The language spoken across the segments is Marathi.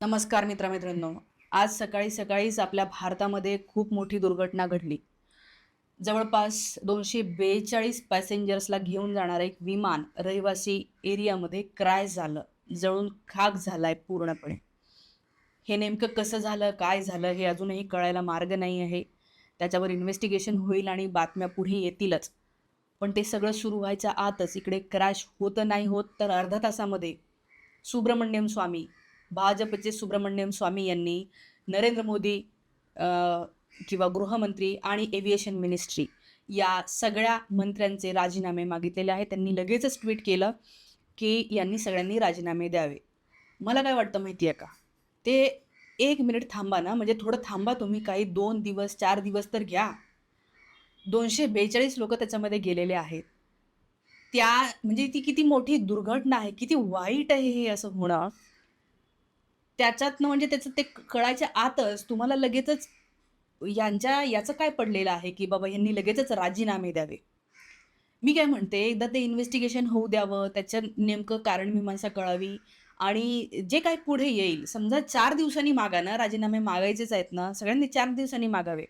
नमस्कार मित्रमित्रांनो. आज सकाळी सकाळीच आपल्या भारतामध्ये खूप मोठी दुर्घटना घडली. जवळपास दोनशे बेचाळीस पॅसेंजर्सला घेऊन जाणारं एक विमान रहिवासी एरियामध्ये क्रॅश झालं. जळून खाक झालाय पूर्णपणे. हे नेमकं कसं झालं काय झालं हे अजूनही कळायला मार्ग नाही आहे. त्याच्यावर इन्व्हेस्टिगेशन होईल आणि बातम्या पुढे येतीलच. पण ते सगळं सुरू व्हायच्या आतच इकडे क्रॅश होतं नाही होत तर अर्धा तासामध्ये सुब्रमण्यम स्वामी भाजपचे सुब्रमण्यम स्वामी यांनी नरेंद्र मोदी किंवा गृहमंत्री आणि एव्हिएशन मिनिस्ट्री या सगळ्या मंत्र्यांचे राजीनामे मागितलेले आहेत. त्यांनी लगेचच ट्विट केलं की यांनी सगळ्यांनी राजीनामे द्यावे. मला काय वाटतं माहिती आहे का? ते एक मिनिट थांबा ना म्हणजे थोडं थांबा तुम्ही काही दोन दिवस चार दिवस तर घ्या. दोनशे बेचाळीस लोक त्याच्यामध्ये गेलेले आहेत. त्या म्हणजे ती किती मोठी दुर्घटना आहे किती वाईट आहे हे असं होणं. त्याच्यातनं म्हणजे त्याचं ते कळायच्या आतच तुम्हाला लगेचच यांच्या याचं काय पडलेलं आहे की बाबा यांनी लगेचच राजीनामे द्यावे? मी काय म्हणते एकदा ते इन्व्हेस्टिगेशन होऊ द्यावं त्याच्या नेमकं कारण मीमांसा कळावी आणि जे काय पुढे येईल समजा चार दिवसांनी मागा ना राजीनामे मागायचेच आहेत ना सगळ्यांनी चार दिवसांनी मागावे.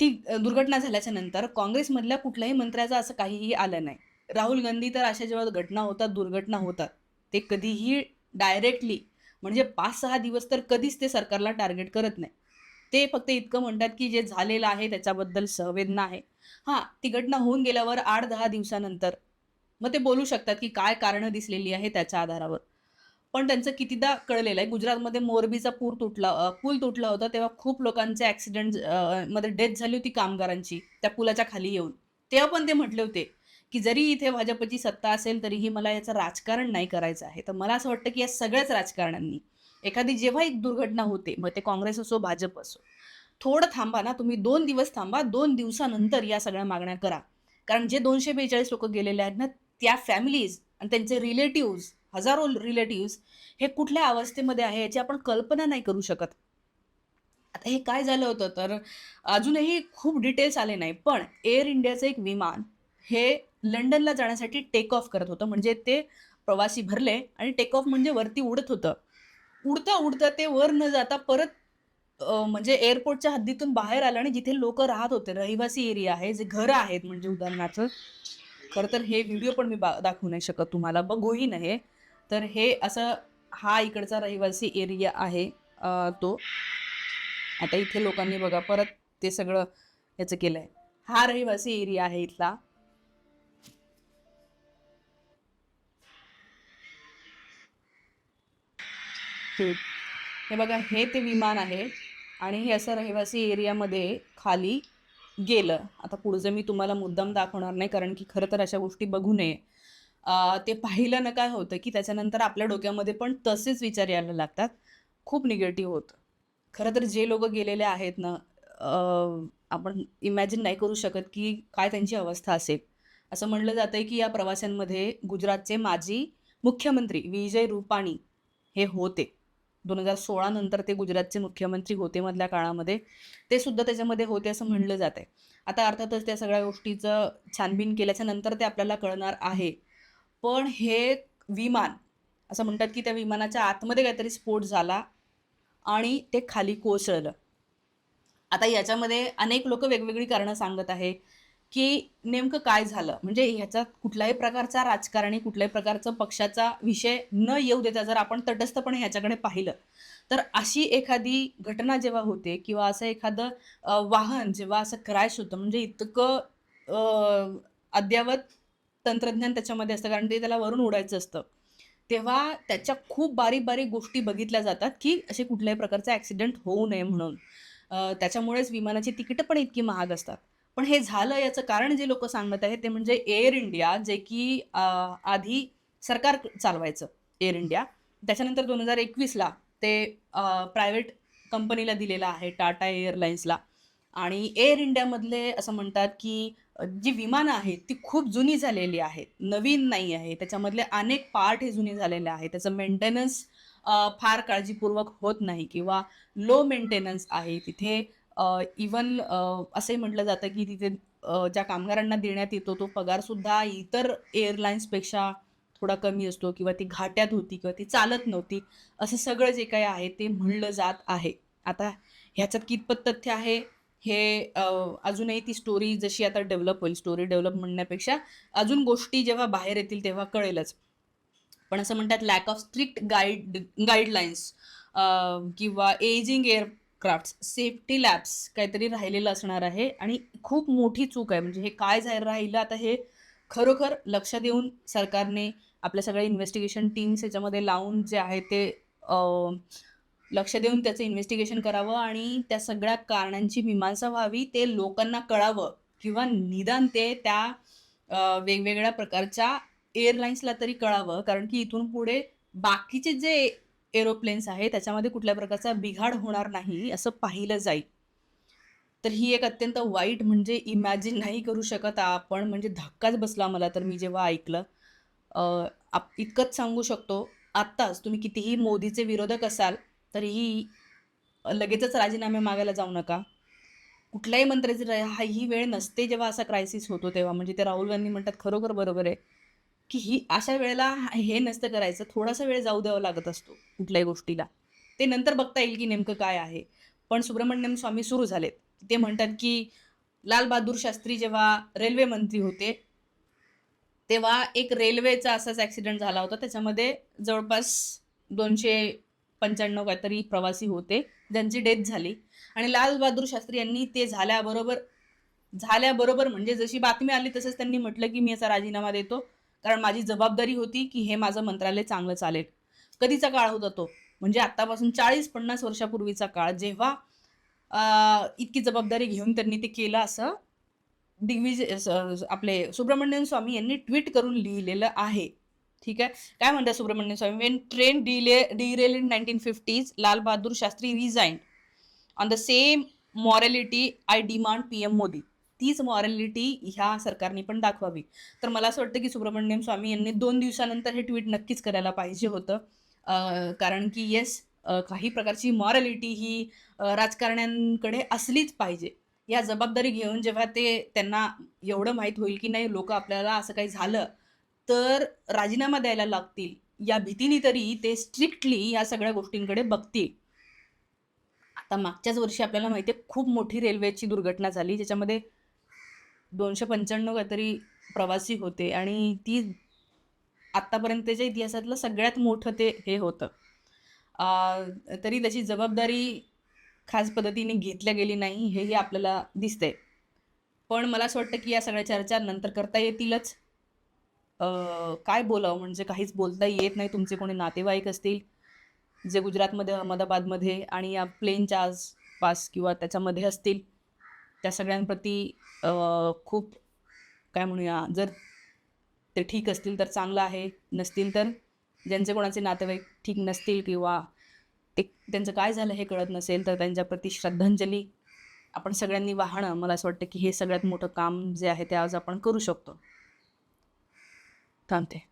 ती दुर्घटना झाल्याच्यानंतर काँग्रेसमधल्या कुठल्याही मंत्र्याचं असं काहीही आलं नाही. राहुल गांधी तर अशा जेव्हा घटना होतात दुर्घटना होतात ते कधीही डायरेक्टली म्हणजे पाच सहा दिवस तर कधीच ते सरकारला टार्गेट करत नाही. ते फक्त इतकं म्हणतात की जे झालेलं आहे त्याच्याबद्दल संवेदना आहे. हां ती घटना होऊन गेल्यावर आठ दहा दिवसानंतर मग ते बोलू शकतात की काय कारणं दिसलेली आहे त्याच्या आधारावर. पण त्यांचं कितीदा कळलेलं आहे. गुजरातमध्ये मोरबीचा पूर तुटला पूल तुटला होता तेव्हा खूप लोकांचे ॲक्सिडेंटमध्ये डेथ झाली होती कामगारांची त्या पुलाच्या खाली येऊन. तेव्हा पण ते म्हटले होते की जरी इथे भाजपची सत्ता असेल तरीही मला याचं राजकारण नाही करायचं आहे. तर मला असं वाटतं की या सगळ्याच राजकारण्यांनी एखादी जेव्हा एक दुर्घटना होते मग ते काँग्रेस असो भाजप असो थोडं थांबा ना तुम्ही दोन दिवस थांबा दोन दिवसानंतर या सगळ्या मागण्या करा. कारण जे दोनशे बेचाळीस लोक गेलेले आहेत ना त्या फॅमिलीज आणि त्यांचे रिलेटिव्ज हजारो रिलेटिव्ज हे कुठल्या अवस्थेमध्ये आहे याची आपण कल्पना नाही करू शकत. आता हे काय झालं होतं तर अजूनही खूप डिटेल्स आले नाही पण एअर इंडियाचं एक विमान हे लंडनला जाण्यासाठी टेक ऑफ करत होतं. म्हणजे ते प्रवासी भरले आणि टेक ऑफ म्हणजे वरती उडत होतं. उडता उडता ते वर न जाता परत म्हणजे एअरपोर्टच्या हद्दीतून बाहेर आलं आणि जिथे लोक राहत होते रहिवासी एरिया आहे जे घरं आहेत म्हणजे उदाहरणार्थ. खरं तर हे व्हिडिओ पण मी बा दाखवू नाही शकत तुम्हाला. बघूही नाही तर हे असं हा इकडचा रहिवासी एरिया आहे तो. आता इथे लोकांनी बघा परत ते सगळं याचं केलं आहे हा रहिवासी एरिया आहे इथला. हे हे बघा हे ते विमान आहे आणि हे असं रहिवासी एरियामध्ये खाली गेलं. आता पुढचं मी तुम्हाला मुद्दाम दाखवणार नाही कारण की खरं तर अशा गोष्टी बघू नये. ते पाहिलं ना काय होतं की त्याच्यानंतर आपल्या डोक्यामध्ये पण तसेच विचार यायला लागतात. खूप निगेटिव्ह होतं. खरं तर जे लोक गेलेले आहेत ना आपण इमॅजिन नाही करू शकत की काय त्यांची अवस्था असेल. असं म्हणलं जातं आहे की या प्रवाशांमध्ये गुजरातचे माजी मुख्यमंत्री विजय रूपाणी हे होते. दोन हजार सोळा नंतर ते गुजरातचे मुख्यमंत्री होते मधल्या काळामध्ये. ते सुद्धा त्याच्यामध्ये होते असं म्हणलं जात आहे. आता अर्थातच त्या सगळ्या गोष्टीचं छानबीन केल्याच्यानंतर ते आपल्याला कळणार आहे. पण हे विमान असं म्हणतात की त्या विमानाच्या आतमध्ये काहीतरी स्फोट झाला आणि ते खाली कोसळलं. आता याच्यामध्ये अनेक लोक वेगवेगळी कारणं सांगत आहे. की नेमकं काय झालं? म्हणजे ह्याचा कुठल्याही प्रकारचा राजकारणी कुठल्याही प्रकारचा पक्षाचा विषय न येऊ देता जर आपण तटस्थपणे ह्याच्याकडे पाहिलं तर अशी एखादी घटना जेव्हा होते किंवा असं एखादं वाहन जेव्हा असं क्रॅश होतं म्हणजे इतकं अद्यावत अद्ययावत तंत्रज्ञान त्याच्यामध्ये असतं कारण ते त्याला वरून उडायचं असतं तेव्हा त्याच्या खूप बारीक बारीक गोष्टी बघितल्या जातात की असे कुठल्याही प्रकारचा ॲक्सिडेंट होऊ नये म्हणून. त्याच्यामुळेच विमानाची तिकीटं पण इतकी महाग असतात. पण हे झालं याचं कारण जे लोक सांगत आहेत ते म्हणजे एअर इंडिया जे की आधी सरकार चालवायचं एअर इंडिया त्याच्यानंतर दोन हजार एकवीसला ते प्रायव्हेट कंपनीला दिलेलं आहे टाटा एअरलाईन्सला आणि एअर इंडियामधले असं म्हणतात की जी विमानं आहेत ती खूप जुनी झालेली आहेत नवीन नाही आहे. त्याच्यामधले अनेक पार्ट हे जुने झालेले आहेत. त्याचं मेंटेनन्स फार काळजीपूर्वक होत नाही किंवा लो मेंटेनन्स आहे. तिथे इवन असंही म्हटलं जातं की तिथे ज्या कामगारांना देण्यात येतो तो पगारसुद्धा इतर एअरलाईन्सपेक्षा थोडा कमी असतो किंवा ती घाट्यात होती किंवा ती चालत नव्हती. असं सगळं जे काही आहे ते म्हणलं जात आहे. आता ह्याच्यात कितपत तथ्य आहे? हे अजूनही ती स्टोरी जशी आता डेव्हलप होईल स्टोरी डेव्हलप म्हणण्यापेक्षा अजून गोष्टी जेव्हा बाहेर येतील तेव्हा कळेलच. पण असं म्हणतात lack of strict guide guidelines किंवा ageing aircrafts safety labs काहीतरी राहिलेलं असणार आहे. आणि खूप मोठी चूक आहे. म्हणजे हे काय जाहीर राहिलं? आता हे खरोखर लक्ष देऊन सरकारने आपल्या सगळ्या इन्व्हेस्टिगेशन टीम्स याच्यामध्ये लावून जे आहे ते लक्ष देऊन त्याचं इन्व्हेस्टिगेशन करावं आणि त्या सगळ्या कारणांची मीमांसा व्हावी ते लोकांना कळावं किंवा निदान ते त्या वेगवेगळ्या प्रकारच्या एअरलाईन्सला तरी कळावं. कारण की इथून पुढे बाकीचे जे एरोप्लेन्स आहे त्याच्यामध्ये कुठल्या प्रकारचा बिघाड होणार नाही असं पाहिलं जाईल. तर ही एक अत्यंत वाईट म्हणजे इमॅजिन नाही करू शकत आपण. म्हणजे धक्काच बसला मला तर मी जेव्हा ऐकलं. आप इतकंच सांगू शकतो आत्ताच तुम्ही कितीही मोदीचे विरोधक असाल तरीही लगेचच राजीनामे मागायला जाऊ नका. कुठल्याही मंत्र्याची हा ही वेळ नसते जेव्हा असा क्रायसिस होतो तेव्हा. म्हणजे ते राहुल गांधी म्हणतात खरोखर बरोबर आहे. की ही अशा वेळेला हे नसतं करायचं थोडासा वेळ जाऊ द्यावा लागत असतो कुठल्याही गोष्टीला. ते नंतर बघता येईल की नेमकं काय आहे. पण सुब्रमण्यम स्वामी सुरू झालेत. ते म्हणतात की लाल बहादूर शास्त्री जेव्हा रेल्वे मंत्री होते तेव्हा एक रेल्वेचा असाच ॲक्सिडेंट झाला होता. त्याच्यामध्ये जवळपास दोनशे पंच्याण्णव काहीतरी प्रवासी होते ज्यांची डेथ झाली. आणि लाल बहादूर शास्त्री यांनी ते झाल्याबरोबर झाल्याबरोबर म्हणजे जशी बातमी आली तसंच त्यांनी म्हटलं की मी याचा राजीनामा देतो. कारण माझी जबाबदारी होती की हे माझं मंत्रालय चांगलं चालेल. कधीचा काळ होता तो? म्हणजे आत्तापासून चाळीस पन्नास वर्षापूर्वीचा काळ. जेव्हा इतकी जबाबदारी घेऊन त्यांनी ते केलं असं दिग्विजय स- आपले सुब्रमण्यम स्वामी यांनी ट्विट करून लिहिलेलं आहे. ठीक आहे? काय म्हणतात Subramanian Swamy? When train delay derail in nineteen fifties Lal Bahadur Shastri resign on the same morality I demand P M Modi तीच मॉरॅलिटी ह्या सरकारने पण दाखवावी. तर मला असं वाटतं की सुब्रमण्यम स्वामी यांनी दोन दिवसानंतर हे ट्विट नक्कीच करायला पाहिजे होतं. कारण की येस काही प्रकारची मॉरॅलिटी ही राजकारण्यांकडे असलीच पाहिजे. या जबाबदारी घेऊन जेव्हा ते त्यांना एवढं माहीत होईल की नाही लोक आपल्याला असं काही झालं तर राजीनामा द्यायला लागतील. या भीतीने तरी ते स्ट्रिक्टली या सगळ्या गोष्टींकडे बघतील. आता मागच्याच वर्षी आपल्याला माहिती आहे खूप मोठी रेल्वेची दुर्घटना झाली ज्याच्यामध्ये दोनशे पंच्याण्णव काहीतरी प्रवासी होते आणि ती आत्तापर्यंतच्या इतिहासातलं सगळ्यात मोठं ते हे होतं. तरी त्याची जबाबदारी खास पद्धतीने घेतल्या गेली नाही हेही आपल्याला दिसतंय. पण मला असं वाटतं की या सगळ्या चर्चा नंतर करता येतीलच. काय बोलावं? म्हणजे काहीच बोलता येत नाही. तुमचे कोणी नातेवाईक असतील जे गुजरातमध्ये अहमदाबादमध्ये आणि या प्लेनच्या आसपास किंवा त्याच्यामध्ये असतील त्या सगळ्यांप्रती खूप काय म्हणूया जर ते ठीक असतील तर चांगलं आहे नसतील तर ज्यांचे कोणाचे नातेवाईक ठीक नसतील किंवा ते त्यांचं काय झालं हे कळत नसेल तर त्यांच्याप्रती श्रद्धांजली आपण सगळ्यांनी वाहणं मला असं वाटतं की हे सगळ्यात मोठं काम जे आहे ते आज आपण करू शकतो. थांबते.